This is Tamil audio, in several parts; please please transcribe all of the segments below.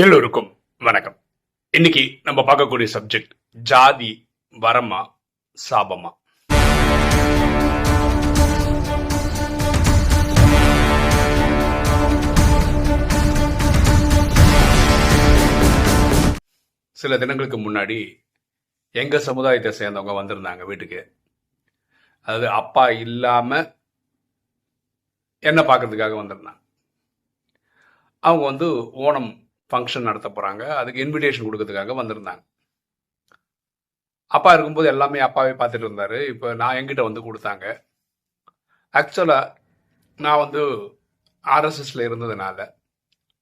எல்லோருக்கும் வணக்கம். இன்னைக்கு நம்ம பார்க்கக்கூடிய சப்ஜெக்ட் ஜாதி வரமா சாபமா? சில தினங்களுக்கு முன்னாடி எங்க சமுதாயத்தை சேர்ந்தவங்க வந்திருந்தாங்க வீட்டுக்கு. அதாவது அப்பா இல்லாம என்ன பார்க்கறதுக்காக வந்திருந்தாங்க. அவங்க வந்து ஓணம் ஃபங்க்ஷன் நடத்த போகிறாங்க அதுக்கு இன்விடேஷன் கொடுக்கறதுக்காக வந்திருந்தாங்க. அப்பா இருக்கும்போது எல்லாமே அப்பாவே பார்த்துட்டு இருந்தார். இப்போ நான் எங்கிட்ட வந்து கொடுத்தாங்க. ஆக்சுவலாக நான் வந்து ஆர்எஸ்எஸ்ல இருந்ததுனால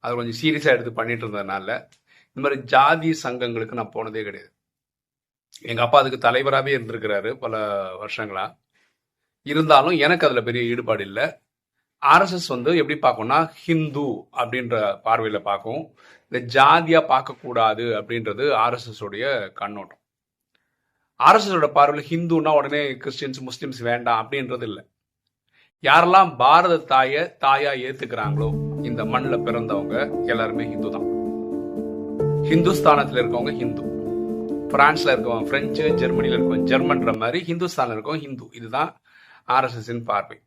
அது கொஞ்சம் சீரியஸாக எடுத்து பண்ணிட்டு இருந்ததுனால இந்த மாதிரி ஜாதி சங்கங்களுக்கு நான் போனதே கிடையாது. எங்கள் அப்பா அதுக்கு தலைவராகவே இருந்திருக்கிறாரு பல வருஷங்களா. இருந்தாலும் எனக்கு அதில் பெரிய ஈடுபாடு இல்லை. ஆர்எஸ்எஸ் வந்து எப்படி பார்க்கும்னா ஹிந்து அப்படின்ற பார்வையில் பார்க்கும். இந்த ஜாதியாக பார்க்கக்கூடாது அப்படின்றது ஆர்எஸ்எஸ் உடைய கண்ணோட்டம். ஆர்எஸ்எஸோட பார்வையில் ஹிந்துன்னா உடனே கிறிஸ்டின்ஸ் முஸ்லிம்ஸ் வேண்டாம் அப்படின்றது இல்லை. யாரெல்லாம் பாரத தாயை தாயா ஏத்துக்கிறாங்களோ இந்த மண்ணில் பிறந்தவங்க எல்லாருமே ஹிந்து தான். ஹிந்துஸ்தானத்தில் இருக்கவங்க ஹிந்து. பிரான்ஸ்ல இருக்கவங்க பிரெஞ்சு ஜெர்மனியில் இருக்கவங்க ஜெர்மன்ற மாதிரி ஹிந்துஸ்தானில் இருக்கவங்க ஹிந்து. இதுதான் ஆர்எஸ்எஸ்ஸின் பார்வை.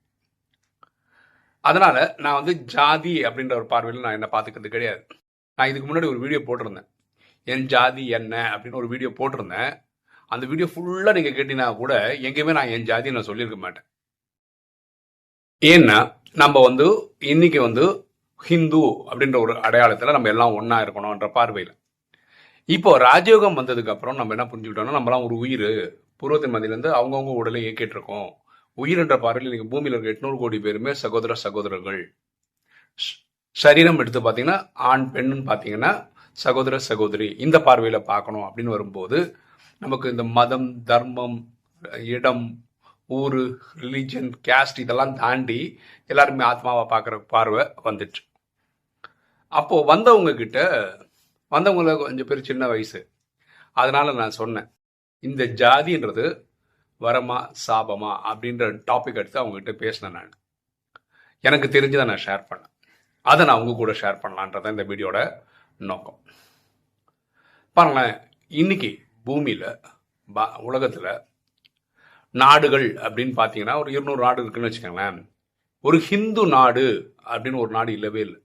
அதனால நான் வந்து ஜாதி அப்படின்ற ஒரு பார்வையில் நான் என்ன பார்த்துக்கிறது கிடையாது. நான் இதுக்கு முன்னாடி ஒரு வீடியோ போட்டிருந்தேன். என் ஜாதி என்ன அப்படின்னு ஒரு வீடியோ போட்டிருந்தேன். அந்த வீடியோ ஃபுல்லாக நீங்கள் கேட்டீங்கன்னா கூட எங்கேயுமே நான் என் ஜாதி நான் சொல்லியிருக்க மாட்டேன். ஏன்னா நம்ம வந்து இன்னைக்கு வந்து ஹிந்து அப்படின்ற ஒரு அடையாளத்தில் நம்ம எல்லாம் ஒன்றா இருக்கணும்ன்ற பார்வையில். இப்போ ராஜயோகம் வந்ததுக்கு அப்புறம் நம்ம என்ன புரிஞ்சுக்கிட்டோம்னா நம்மலாம் ஒரு உயிர். பூர்வத்தின் மதியிலேருந்து அவங்கவுங்க உடலை இயக்கிட்டு இருக்கோம் உயிர் என்ற பார்வையில் நீங்கள் பூமியில் இருக்க எட்நூறு கோடி பேருமே சகோதர சகோதரர்கள். சரீரம் எடுத்து பார்த்தீங்கன்னா ஆண் பெண்ணுன்னு பார்த்தீங்கன்னா சகோதர சகோதரி இந்த பார்வையில் பார்க்கணும் அப்படின்னு வரும்போது நமக்கு இந்த மதம் தர்மம் இடம் ஊர் ரிலீஜன் கேஸ்ட் இதெல்லாம் தாண்டி எல்லாருமே ஆத்மாவை பார்க்குற பார்வை வந்துச்சு. அப்போது வந்தவங்க கிட்ட வந்தவங்கள கொஞ்சம் பேர் சின்ன வயசு. அதனால நான் சொன்னேன் இந்த ஜாதின்றது வரமா சாபமா அப்படின்ற டாபிக் எடுத்து அவங்ககிட்ட பேசினேன் நான். எனக்கு தெரிஞ்சதை நான் ஷேர் பண்ணேன். அதை நான் உங்க கூட ஷேர் பண்ணலான்றதான் இந்த வீடியோட நோக்கம். பாருங்களேன் இன்னைக்கு பூமியில் பா உலகத்தில் நாடுகள் அப்படின்னு பார்த்தீங்கன்னா ஒரு இருநூறு நாடு இருக்குன்னு வச்சுக்கோங்களேன். ஒரு ஹிந்து நாடு அப்படின்னு ஒரு நாடு இல்லவே இல்லை.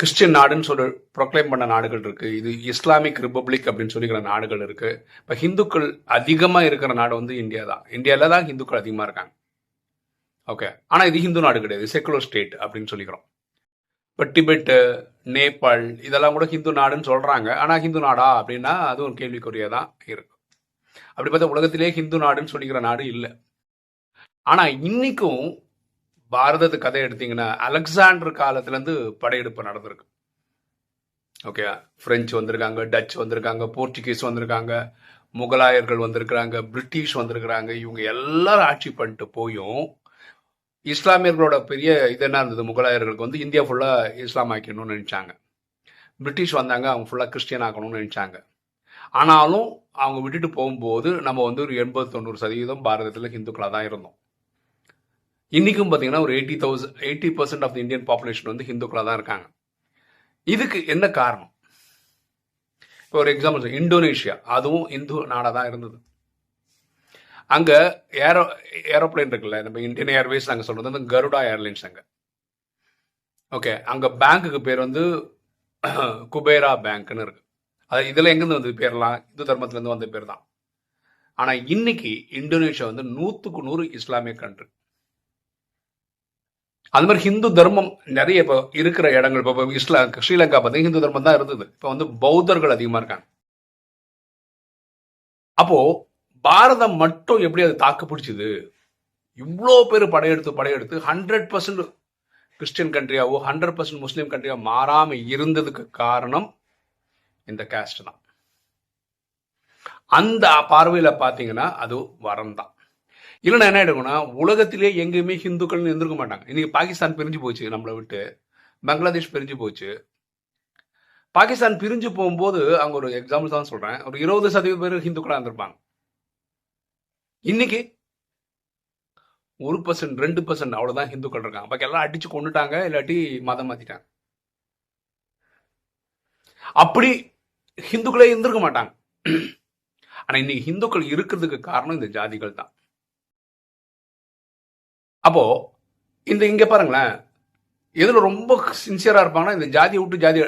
கிறிஸ்டியன் நாடுன்னு சொல்லி ப்ரொக்ளைம் பண்ண நாடுகள் இருக்கு. இது இஸ்லாமிக் ரிப்பப்ளிக் அப்படின்னு சொல்லிக்கிற நாடுகள் இருக்கு. இப்போ ஹிந்துக்கள் அதிகமாக இருக்கிற நாடு வந்து இந்தியா தான். இந்தியாவில் தான் ஹிந்துக்கள் அதிகமாக இருக்காங்க. ஓகே ஆனால் இது ஹிந்து நாடு கிடையாது. செக்குலர் ஸ்டேட் அப்படின்னு சொல்லிக்கிறோம். இப்போ டிபெட்டு நேபாள் இதெல்லாம் கூட ஹிந்து நாடுன்னு சொல்கிறாங்க ஆனால் ஹிந்து நாடா அப்படின்னா அது ஒரு கேள்விக்குறியாக தான் இருக்கும் அப்படி பார்த்தா உலகத்திலே ஹிந்து நாடுன்னு சொல்லிக்கிற நாடு இல்லை. ஆனால் இன்றைக்கும் பாரதத்து கதை எடுத்தீங்கன்னா அலெக்சாண்டர் காலத்துலேருந்து படையெடுப்பு நடந்திருக்கு. ஓகே பிரெஞ்சு வந்திருக்காங்க டச் வந்திருக்காங்க போர்ச்சுகீஸ் வந்திருக்காங்க முகலாயர்கள் வந்திருக்கிறாங்க பிரிட்டிஷ் வந்திருக்கிறாங்க இவங்க எல்லாரும் ஆட்சி பண்ணிட்டு போயும் இஸ்லாமியர்களோட பெரிய இது என்ன இருந்தது? முகலாயர்களுக்கு வந்து இந்தியா ஃபுல்லாக இஸ்லாம் ஆக்கணும்னு நினச்சாங்க. பிரிட்டிஷ் வந்தாங்க அவங்க ஃபுல்லாக கிறிஸ்டியன் ஆக்கணும்னு நினச்சாங்க. ஆனாலும் அவங்க விட்டுட்டு போகும்போது நம்ம வந்து ஒரு எண்பது தொண்ணூறு சதவீதம் பாரதத்தில் ஹிந்துக்களாக தான் இருந்தோம். இன்றைக்கும் பார்த்தீங்கன்னா ஒரு eighty thousand eighty percent of Indian population வந்து ஹிந்துக்களாக தான் இருக்காங்க. இதுக்கு என்ன காரணம்? இப்போ ஒரு எக்ஸாம்பிள் இந்தோனேஷியா அதுவும் இந்து நாடாக தான் இருந்தது. அங்கே ஏரோ ஏரோப்ளைன் இருக்குல்ல நம்ம இந்தியன் ஏர்வேஸ் நாங்கள் சொல்கிறது வந்து கருடா ஏர்லைன்ஸ் அங்கே. ஓகே அங்கே பேங்க்குக்கு பேர் வந்து குபேரா பேங்க்னு இருக்கு. அது இதில் எங்கேருந்து வந்து பேர்லாம்? இந்து தர்மத்துலேருந்து வந்த பேர் தான். ஆனால் இன்னைக்கு இந்தோனேஷியா வந்து நூற்றுக்கு நூறு இஸ்லாமிய கண்ட்ரி அது மாதிரி ஹிந்து தர்மம் நிறைய இப்போ இருக்கிற இடங்கள் இப்போ இஸ்லா ஸ்ரீலங்கா பார்த்தீங்கன்னா ஹிந்து தர்மம் தான் இருந்தது. இப்போ வந்து பௌத்தர்கள் அதிகமாக இருக்காங்க. அப்போ பாரதம் மட்டும் எப்படி அது தாக்கு பிடிச்சது? இவ்வளோ பேர் படையெடுத்து படையெடுத்து ஹண்ட்ரட் பர்சன்ட் கிறிஸ்டியன் கண்ட்ரியாவோ ஹண்ட்ரட் பர்சன்ட் முஸ்லீம் கண்ட்ரியாக மாறாமல் இருந்ததுக்கு காரணம் இந்த கேஸ்ட் தான். அந்த பார்வையில் பார்த்தீங்கன்னா அது வரம் தான். இல்லைன்னா என்ன ஆயிடும்னா உலகத்திலே எங்கேயுமே ஹிந்துக்கள் இருந்திருக்க மாட்டாங்க. இன்னைக்கு பாகிஸ்தான் பிரிஞ்சு போச்சு நம்மளை விட்டு. பங்களாதேஷ் பிரிஞ்சு போச்சு. பாகிஸ்தான் பிரிஞ்சு போகும்போது அவங்க ஒரு எக்ஸாம்பிள் தான் சொல்றேன். ஒரு இருபது சதவீதம் பேர் ஹிந்துக்களாக இருந்திருப்பாங்க. இன்னைக்கு ஒரு பர்சன்ட் ரெண்டு பர்சன்ட் அவ்வளோதான் ஹிந்துக்கள் இருக்காங்க. பாக்கி எல்லாம் அடிச்சு கொண்டுட்டாங்க இல்லாட்டி மதம் மாற்றிட்டாங்க அப்படி ஹிந்துக்களே இருந்திருக்க மாட்டாங்க. ஆனா இன்னைக்கு ஹிந்துக்கள் இருக்கிறதுக்கு காரணம் இந்த ஜாதிகள் தான். அப்போ இந்த இங்க பாருங்களேன். எதுல ரொம்ப சின்சியரா இருப்பாங்கன்னா இந்த ஜாதியை விட்டு ஜாதி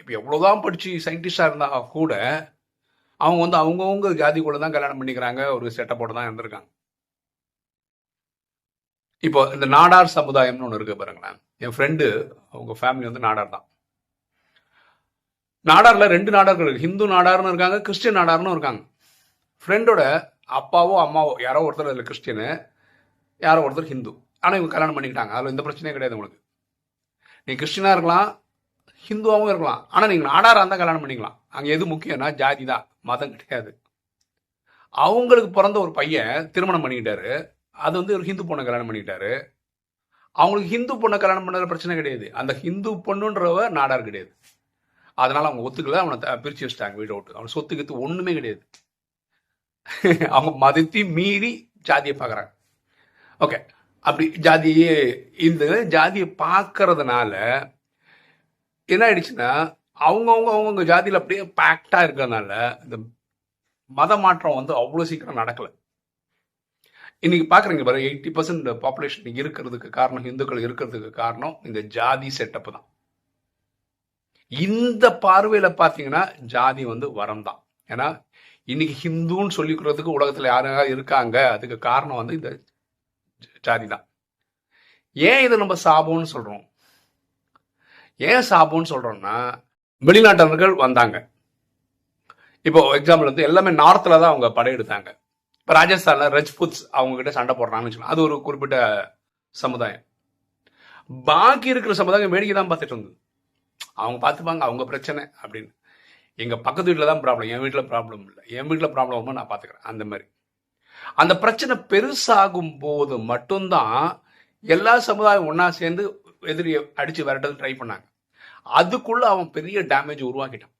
இப்போ எவ்வளோதான் படிச்சு சயின்டிஸ்டா இருந்தா கூட அவங்க வந்து அவங்கவுங்க ஜாதி கூட தான் கல்யாணம் பண்ணிக்கிறாங்க ஒரு செட்டப்போட தான் இருந்திருக்காங்க. இப்போ இந்த நாடார் சமுதாயம்னு ஒன்று இருக்கு பாருங்களேன். என் ஃப்ரெண்டு அவங்க ஃபேமிலி வந்து நாடார் தான். நாடார்ல ரெண்டு நாடார்கள் இருக்கு. ஹிந்து நாடார்னு இருக்காங்க கிறிஸ்டியன் நாடார்னு இருக்காங்க. ஃப்ரெண்டோட அப்பாவோ அம்மாவோ யாரோ ஒருத்தர் அதில் கிறிஸ்டியனு யாரோ ஒருத்தர் ஹிந்து. ஆனால் இவங்க கல்யாணம் பண்ணிக்கிட்டாங்க. அதில் எந்த பிரச்சனையும் கிடையாது உங்களுக்கு. நீ கிறிஸ்டினாக இருக்கலாம் ஹிந்துவாகவும் இருக்கலாம். ஆனால் நீங்கள் நாடாராக இருந்தால் கல்யாணம் பண்ணிக்கலாம். அங்கே எது முக்கியம்னா ஜாதி தான். மதம் கிடையாது. அவங்களுக்கு பிறந்த ஒரு பையன் திருமணம் பண்ணிக்கிட்டாரு. அது வந்து ஒரு ஹிந்து பொண்ணை கல்யாணம் பண்ணிக்கிட்டாரு. அவங்களுக்கு ஹிந்து பொண்ணை கல்யாணம் பண்ணுற பிரச்சனை கிடையாது. அந்த ஹிந்து பொண்ணுன்றவ நாடார் கிடையாது. அதனால் அவங்க ஒத்துக்கல. அவனை பிரித்து வச்சுட்டாங்க வச்சிட்டாங்க வீட்டை. விட்டு அவன் சொத்துக்கிறது ஒன்றுமே கிடையாது. அவங்க மதத்தையும் மீறி ஜாதியை பார்க்குறாங்க ஓகே அப்படி ஜாதியே இந்த ஜாதியை பார்க்கறதுனால என்ன ஆயிடுச்சுன்னா அவங்கவுங்க அவங்கவுங்க ஜாதியில் அப்படியே பேக்டாக இருக்கிறதுனால இந்த மத மாற்றம் வந்து அவ்வளோ சீக்கிரம் நடக்கல. இன்னைக்கு பார்க்குறீங்க பாரு எயிட்டி பர்சன்ட் பாப்புலேஷன் இருக்கிறதுக்கு காரணம் இந்துக்கள் இருக்கிறதுக்கு காரணம் இந்த ஜாதி செட்டப் தான். இந்த பார்வையில் பார்த்தீங்கன்னா ஜாதி வந்து வரம் தான். ஏன்னா இன்னைக்கு ஹிந்துன்னு சொல்லிக்கிறதுக்கு உலகத்தில் யாருங்க இருக்காங்க அதுக்கு காரணம் வந்து இந்த ஜாதி தான். ஏன் இதை நம்ம சாபம்னு சொல்கிறோம் ஏன் சாபம்னு சொல்கிறோம்னா வெளிநாட்டவர்கள் வந்தாங்க. இப்போ எக்ஸாம்பிள் வந்து எல்லாமே நார்த்தில் தான் அவங்க படையெடுத்தாங்க இப்போ ராஜஸ்தானில் ரஜ்புத்ஸ் அவங்க கிட்ட சண்டை போடுறாங்கன்னு சொல்லலாம் அது ஒரு குறிப்பிட்ட சமுதாயம். பாக்கி இருக்கிற சமுதாயம் வேடிக்கை தான் பார்த்துட்டு இருந்தது. அவங்க பார்த்துப்பாங்க அவங்க பிரச்சனை அப்படின்னு. எங்கள் பக்கத்து வீட்டில் தான் ப்ராப்ளம் என் வீட்டில் ப்ராப்ளம் இல்லை. என் வீட்டில் ப்ராப்ளம் வரும்போது நான் பார்த்துக்கிறேன். அந்த மாதிரி. அந்த பிரச்சனை பெருசாகும் போது மட்டும்தான் எல்லா சமுதாயம் ஒன்னா சேர்ந்து எதிரியை அடிச்சு விரட்டது ட்ரை பண்ணாங்க. அதுக்குள்ள அவன் பெரிய டேமேஜ் உருவாக்கிட்டான்.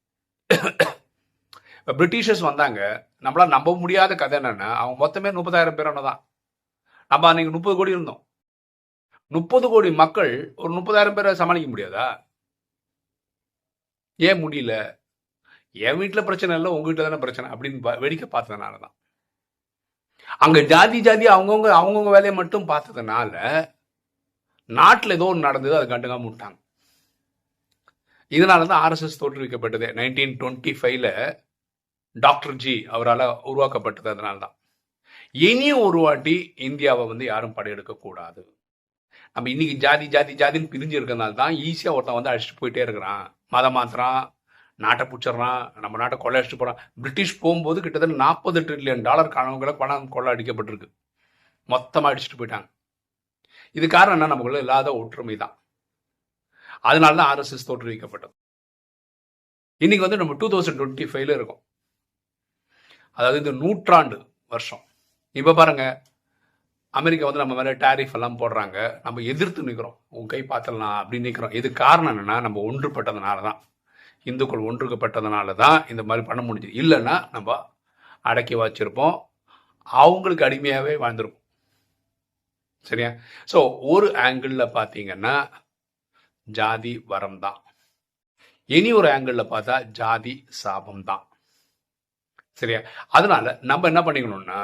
இப்ப பிரிட்டிஷர்ஸ் வந்தாங்க. நம்மளால நம்ப முடியாத கதை என்னன்னா அவங்க மொத்தமே முப்பதாயிரம் பேர் தான் நம்ம அன்னைக்கு முப்பது கோடி இருந்தோம். முப்பது கோடி மக்கள் ஒரு முப்பதாயிரம் பேரை சமாளிக்க முடியாதா? ஏன் முடியல? என் வீட்டுல பிரச்சனை இல்லை உங்க வீட்டுல தானே பிரச்சனை அப்படின்னு வேடிக்கை பார்த்ததுனால தான் அங்க ஜாதி ஜாதி அவங்கவுங்க அவங்கவுங்க வேலையை மட்டும் பார்த்ததுனால நாட்டில் ஏதோ ஒன்று நடந்தது அதை கண்டுக்காம விட்டாங்க. இதனால தான் ஆர்எஸ்எஸ் தோற்றுவிக்கப்பட்டது. நைன்டீன் டுவெண்ட்டி ஃபைவ்ல டாக்டர் ஜி அவரால் உருவாக்கப்பட்டது அதனால தான் இனியும் ஒரு வாட்டி இந்தியாவை வந்து யாரும் படையெடுக்க கூடாது. நம்ம இன்னைக்கு ஜாதி ஜாதி ஜாதின்னு பிரிஞ்சு இருக்கிறதுனால தான் ஈஸியாக ஒருத்தன் வந்து அழைச்சிட்டு போயிட்டே இருக்கிறான். மதம் மாத்திரம் நாட்டை பிடிச்சிடுறான் நம்ம நாட்டை கொள்ளை அடிச்சுட்டு போகிறான் பிரிட்டிஷ் போகும்போது கிட்டத்தட்ட நாற்பது ட்ரில்லியன் டாலர் கணவங்களை பணம் கொள்ளை அடிக்கப்பட்டிருக்கு. மொத்தமாக அடிச்சுட்டு போயிட்டாங்க. இது காரணம் என்ன? நமக்குள்ள இல்லாத ஒற்றுமை தான். அதனால தான் ஆர்எஸ்எஸ் தோற்றுவிக்கப்பட்டது. இன்னைக்கு வந்து நம்ம டூ தௌசண்ட் டுவெண்ட்டி ஃபைவ்ல இருக்கோம். அதாவது இந்த நூற்றாண்டு வருஷம். இப்போ பாருங்க அமெரிக்கா வந்து நம்ம மேலே டாரிஃப் எல்லாம் போடுறாங்க. நம்ம எதிர்த்து நிற்கிறோம் உன் கை பார்த்தலாம் அப்படின்னு நிற்கிறோம் இது காரணம் என்னன்னா நம்ம ஒன்றுபட்டதுனால தான் இந்துக்கள் ஒன்றுக்கப்பட்டதுனால தான் இந்த மாதிரி பண்ண முடிஞ்சது. இல்லைன்னா நம்ம அடக்கி வச்சிருப்போம். அவங்களுக்கு அடிமையாகவே வாழ்ந்திருப்போம் சரியா? ஸோ ஒரு ஆங்கிளில் பார்த்தீங்கன்னா ஜாதி வரம் தான் இனி ஒரு ஆங்கிளில் பார்த்தா ஜாதி சாபம் தான் சரியா? அதனால நம்ம என்ன பண்ணிக்கணும்னா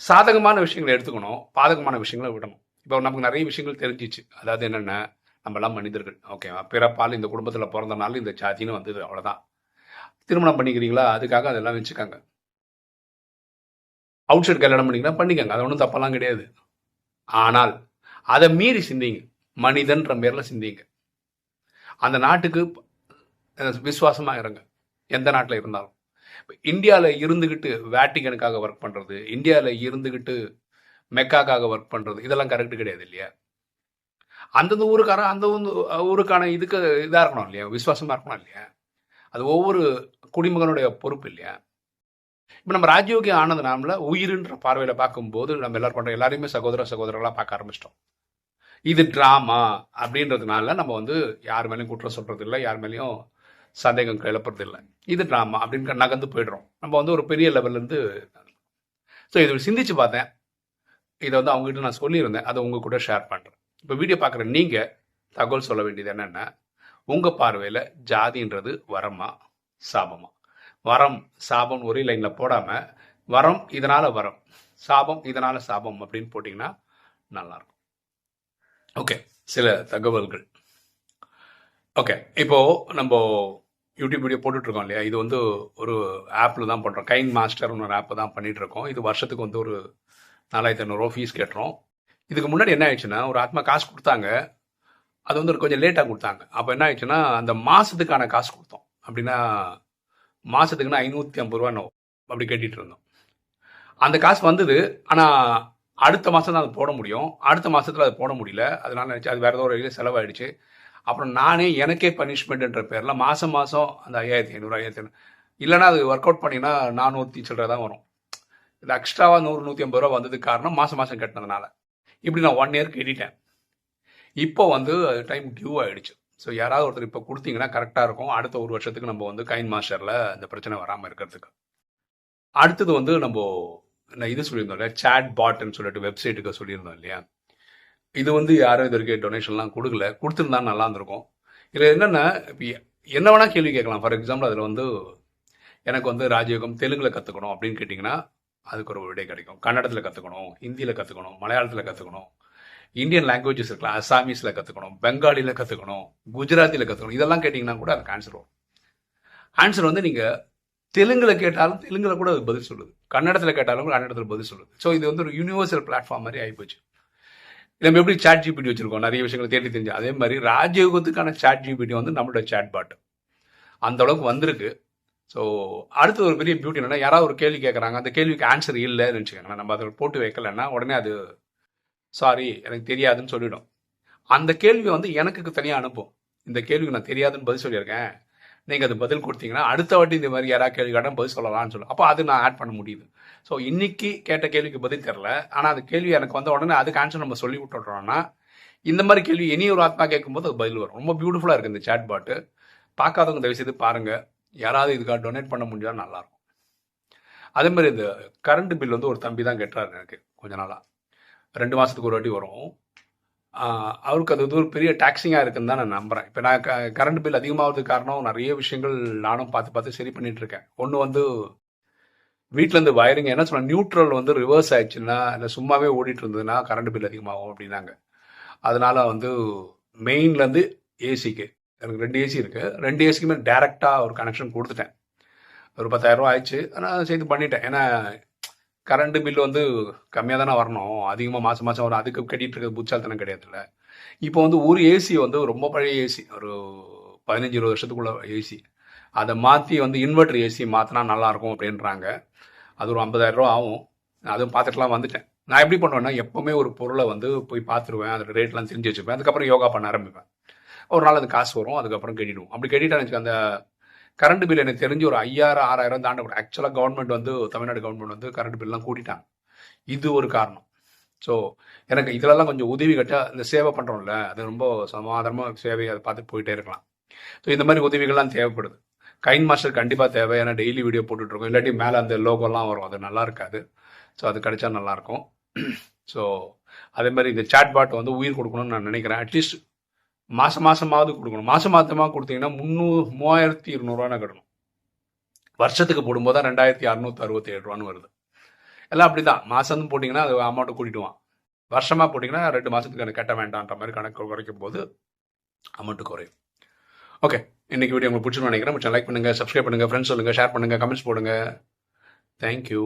சாதகமான விஷயங்களை எடுத்துக்கணும் பாதகமான விஷயங்களை விடணும். இப்போ நமக்கு நிறைய விஷயங்கள் தெரிஞ்சிச்சு. அதாவது என்னென்ன நம்மலாம் மனிதர்கள். ஓகேவா பிறப்பால் இந்த குடும்பத்தில் பிறந்தனால இந்த ஜாதின்னு வந்தது அவ்வளோதான் திருமணம் பண்ணிக்கிறீங்களா? அதுக்காக அதெல்லாம் வச்சுக்காங்க. அவுட் சைட் கல்யாணம் பண்ணிங்கன்னா பண்ணிக்கங்க. அது ஒன்றும் தப்பெல்லாம் கிடையாது. ஆனால் அதை மீறி சிந்திங்க. மனிதன்ற பேரில் சிந்திங்க. அந்த நாட்டுக்கு விசுவாசமாக இருங்க. எந்த நாட்டில் இருந்தாலும். இந்தியாவில் இருந்துக்கிட்டு வேட்டிகனுக்காக ஒர்க் பண்ணுறது இந்தியாவில் இருந்துக்கிட்டு மெக்காக்காக ஒர்க் பண்ணுறது இதெல்லாம் கரெக்டு கிடையாது இல்லையா? அந்தந்த ஊருக்காரன் அந்த ஊருக்கான இதுக்கு இதாக இருக்கணும் இல்லையா? விசுவாசமாக இருக்கணும் இல்லையா? அது ஒவ்வொரு குடிமகனுடைய பொறுப்பு இல்லையா? இப்போ நம்ம ராஜயோகி ஆனது நாமல உயிருன்ற பார்வையில் பார்க்கும்போது நம்ம எல்லாரும் பண்ணுறோம் எல்லாரையுமே சகோதர சகோதரர்களாக பார்க்க ஆரம்பிச்சிட்டோம். இது ட்ராமா அப்படின்றதுனால நம்ம வந்து யார் மேலேயும் குற்றம் சொல்கிறது இல்லை யார் மேலேயும் சந்தேகம் கிளப்புறது இல்லை இது ட்ராமா அப்படின்னு நகர்ந்து போயிடுறோம். நம்ம வந்து ஒரு பெரிய லெவல்லேருந்து ஸோ இதை சிந்திச்சு பார்த்தேன். இதை வந்து அவங்ககிட்ட நான் சொல்லியிருந்தேன். அதை உங்கள் கூட ஷேர் பண்ணுறேன் இப்போ வீடியோ பார்க்குற நீங்கள் தகவல் சொல்ல வேண்டியது என்னென்னா உங்கள் பார்வையில் ஜாதின்றது வரமா சாபமா? வரம் சாபம் ஒரே லைனில் போடாமல் வரம் இதனால் வரம் சாபம் இதனால் சாபம் அப்படின்னு போட்டிங்கன்னா நல்லாயிருக்கும். ஓகே சில தகவல்கள். ஓகே இப்போது நம்ம யூடியூப் வீடியோ போட்டுட்ருக்கோம் இல்லையா? இது வந்து ஒரு ஆப்பில் தான் பண்ணுறோம் கைன் மாஸ்டர்னு ஒரு ஆப்பை தான் பண்ணிகிட்ருக்கோம் இது வருஷத்துக்கு வந்து ஒரு நாலாயிரத்தி ஐநூறுரூவா ஃபீஸ் கேட்டுறோம். இதுக்கு முன்னாடி என்ன ஆயிடுச்சுன்னா ஒரு ஆத்மா காசு கொடுத்தாங்க. அது வந்து ஒரு கொஞ்சம் லேட்டாக கொடுத்தாங்க. அப்போ என்ன ஆயிடுச்சுன்னா அந்த மாதத்துக்கான காசு கொடுத்தோம். அப்படின்னா மாதத்துக்குன்னா ஐநூற்றி ஐம்பது ரூபா அப்படி கேட்டுட்டு இருந்தோம். அந்த காசு வந்தது. ஆனால் அடுத்த மாதம் தான் அது போட முடியும். அடுத்த மாதத்தில் அது போட முடியல. அதனால நினச்சி அது வேறு ஏதோ ஒரு வழியில் செலவாயிடுச்சு. அப்புறம் நானே எனக்கே பனிஷ்மெண்ட்ன்ற பேரில் மாதம் மாதம் அந்த ஐயாயிரத்தி ஐநூறு ஐயாயிரத்தி ஐநூறு இல்லைன்னா அது ஒர்க் அவுட் பண்ணினா நானூற்றி சில்லற தான் வரும். இது எக்ஸ்ட்ராவாக நூறு நூற்றி ஐம்பது ரூபா வந்ததுக்கு காரணம் மாதம் மாதம் கட்டினதுனால. இப்படி நான் ஒன் இயர் கட்டிட்டேன் இப்போ வந்து டைம் டியூ ஆகிடுச்சு ஸோ யாராவது ஒருத்தர் இப்போ கொடுத்தீங்கன்னா கரெக்டாக இருக்கும். அடுத்த ஒரு வருஷத்துக்கு நம்ம வந்து கைன் மாஸ்டரில் இந்த பிரச்சனை வராமல் இருக்கிறதுக்கு. அடுத்தது வந்து நம்ம நான் இது சொல்லியிருந்தோம் இல்லையா? சேட் பாட்னு சொல்லிட்டு வெப்சைட்டுக்கு சொல்லியிருந்தோம் இல்லையா? இது வந்து யாரும் இது வரைக்கும் டொனேஷன்லாம் கொடுக்கல. கொடுத்துருந்தா நல்லா இருந்திருக்கும். இதில் என்னென்னா இப்போ என்ன வேணால் கேள்வி கேட்கலாம். ஃபார் எக்ஸாம்பிள் அதில் வந்து எனக்கு வந்து ராஜயோகம் தெலுங்கில் கற்றுக்கணும் அப்படின்னு கேட்டிங்கன்னா அதுக்கு ஒரு விடை கிடைக்கும். கன்னடத்தில் கற்றுக்கணும் ஹிந்தியில் கற்றுக்கணும் மலையாளத்தில் கற்றுக்கணும் இந்தியன் லாங்குவேஜஸ் இருக்கலாம் அசாமீஸில் கற்றுக்கணும் பெங்காலியில் கற்றுக்கணும் குஜராத்தியில் கற்றுக்கணும் இதெல்லாம் கேட்டிங்கன்னா கூட அதுக்கு ஆன்சர் வரும். ஆன்சர் வந்து நீங்கள் தெலுங்கில் கேட்டாலும் தெலுங்கில் கூட அது பதில் சொல்லுது. கன்னடத்தில் கேட்டாலும் கன்னடத்தில் பதில் சொல்லுது. ஸோ இது வந்து ஒரு யூனிவர்சல் பிளாட்ஃபார்ம் மாதிரி ஆகிப்போச்சு நம்ம எப்படி சாட் ஜிபிடி வச்சுருக்கோம்? நிறைய விஷயங்களை தேடி தெரிஞ்சு. அதே மாதிரி ராஜயோகத்துக்கான சாட் ஜிபிடி வந்து நம்மளோட சாட் பாட்டு அந்த அளவுக்கு வந்திருக்கு. ஸோ அடுத்தது ஒரு பெரிய பியூட்டி என்னன்னா யாராவது ஒரு கேள்வி கேட்குறாங்க அந்த கேள்விக்கு ஆன்சர் இல்லைன்னு வச்சுக்கோங்களேன். நம்ம அதை போட்டு வைக்கலன்னா உடனே அது சாரி எனக்கு தெரியாதுன்னு சொல்லிடும். அந்த கேள்வி வந்து எனக்கு தனியாக அனுப்பும். இந்த கேள்விக்கு நான் தெரியாதுன்னு பதில் சொல்லியிருக்கேன். நீங்கள் அது பதில் கொடுத்தீங்கன்னா அடுத்த வாட்டி இந்த மாதிரி யாராவது கேள்வி கேட்டால் பதில் சொல்லலாம்னு சொல்லும் அப்போ அது நான் ஆட் பண்ண முடியுது. ஸோ இன்னைக்கு கேட்ட கேள்விக்கு பதில் தெரில ஆனால் அந்த கேள்வி எனக்கு வந்த உடனே அதுக்கு ஆன்சர் நம்ம சொல்லி விட்டுறோம்னா இந்த மாதிரி கேள்வி இனி ஒரு ஆத்மா கேட்கும்போது அது பதில் வரும். ரொம்ப பியூட்டிஃபுல்லாக இருக்குது இந்த சேட் பாட்டு பார்க்காதவங்க தயவு செய்து பாருங்கள் யாராவது இதுக்காக டொனேட் பண்ண முடிஞ்சால் நல்லாயிருக்கும். அதே மாதிரி இந்த கரண்ட் பில் வந்து ஒரு தம்பி தான் கெட்டார் எனக்கு கொஞ்ச நாளாக ரெண்டு மாதத்துக்கு ஒரு வாட்டி வரும். அவருக்கு அது ஒரு பெரிய டாக்ஸிங்காக இருக்குன்னு தான் நான் நம்புகிறேன் இப்போ நான் க கரண்ட் பில் அதிகமாகிறதுக்கு காரணம் நிறைய விஷயங்கள் நானும் பார்த்து பார்த்து சரி பண்ணிகிட்ருக்கேன் ஒன்று வந்து வீட்டிலேருந்து வயரிங் என்ன சொன்னால் நியூட்ரல் வந்து ரிவர்ஸ் ஆயிடுச்சுன்னா இல்லை சும்மாவே ஓடிட்டு இருந்ததுன்னா கரண்ட் பில் அதிகமாகும் அப்படின்னாங்க. அதனால் வந்து மெயின்லேருந்து ஏசிக்கு எனக்கு ரெண்டு ஏசி இருக்குது ரெண்டு ஏசிக்குமே டேரெக்டாக ஒரு கனெக்ஷன் கொடுத்துட்டேன். ஒரு பத்தாயிரரூவா ஆயிடுச்சு. ஆனால் சேர்த்து பண்ணிட்டேன். ஏன்னா கரண்ட் பில் வந்து கம்மியாக தானே வரணும். அதிகமாக மாதம் மாதம் வரும். அதுக்கு கட்டிகிட்டு இருக்கிறது புச்சால்தனம் கிடையாதுல்ல இப்போ வந்து ஒரு ஏசி வந்து ரொம்ப பழைய ஏசி ஒரு பதினஞ்சு இருபது வருஷத்துக்குள்ள ஏசி அதை மாற்றி வந்து இன்வெர்டர் ஏசி மாற்றினா நல்லாயிருக்கும் அப்படின்றாங்க. அது ஒரு ஐம்பதாயிரரூவா ஆகும். அதுவும் பார்த்துட்டுலாம் வந்துட்டேன். நான் எப்படி பண்ணுவேன்னா எப்போவுமே ஒரு பொருளை வந்து போய் பார்த்துருவேன். அதோட ரேட்லாம் தெரிஞ்சு வச்சுப்பேன். அதுக்கப்புறம் யோகா பண்ண ஆரம்பிப்பேன். ஒரு நாள் அது காசு வரும் அதுக்கப்புறம் கட்டிடுவோம் அப்படி கட்டிட்டு அந்த கரண்ட் பில் எனக்கு தெரிஞ்சு ஒரு ஐயாயிரம் ஆறாயிரம் தாண்டக்கூடாது ஆக்சுவலாக கவர்மெண்ட் வந்து தமிழ்நாடு கவர்மெண்ட் வந்து கரண்ட் பில்லாம் கூட்டிட்டாங்க. இது ஒரு காரணம். ஸோ எனக்கு இதிலெல்லாம் கொஞ்சம் உதவி கட்டால் இந்த சேவை பண்ணுறோம்ல அது ரொம்ப சமாதானமாக சேவையை அதை பார்த்து போயிட்டே இருக்கலாம். ஸோ இந்த மாதிரி உதவிகள்லாம் தேவைப்படுது. கைன் மாஸ்டர் கண்டிப்பாக தேவை. ஏன்னா டெய்லி வீடியோ போட்டுட்ருக்கோம். இல்லாட்டி மேலே அந்த லோகோலாம் வரும். அது நல்லா இருக்காது. ஸோ அது கிடைச்சா நல்லாயிருக்கும் ஸோ அதே மாதிரி இந்த சாட் பாட் வந்து உயிர் கொடுக்கணும்னு நான் நினைக்கிறேன். அட்லீஸ்ட் மாதம் மாதமாவது கொடுக்கணும். மாதம் மாதமாக கொடுத்தீங்கன்னா முந்நூறு மூவாயிரத்தி இருநூறுவான்னு கட்டணும். வருஷத்துக்கு போடும்போது தான் ரெண்டாயிரத்தி அறுநூத்தி அறுபத்தி ஏழு ரூபான்னு வருது. எல்லாம் அப்படி தான் மாதம் போட்டிங்கன்னா அது அமௌண்ட்டை கூட்டிடுவான். வருஷமாக போட்டிங்கன்னா ரெண்டு மாதத்துக்கு எனக்கு கட்ட வேண்டான்ற மாதிரி கணக்கு குறைக்கும் போது அமௌண்ட்டு குறையும். ஓகே இன்னைக்கு வீடியோ உங்களுக்கு பிடிச்சுன்னு நினைக்கிறேன். லைக் பண்ணுங்கள் சப்ஸ்கிரைப் பண்ணுங்கள் ஃப்ரெண்ட்ஸ் சொல்லுங்கள் ஷேர் பண்ணுங்கள் கமெண்ட்ஸ் போடுங்க. தேங்க்யூ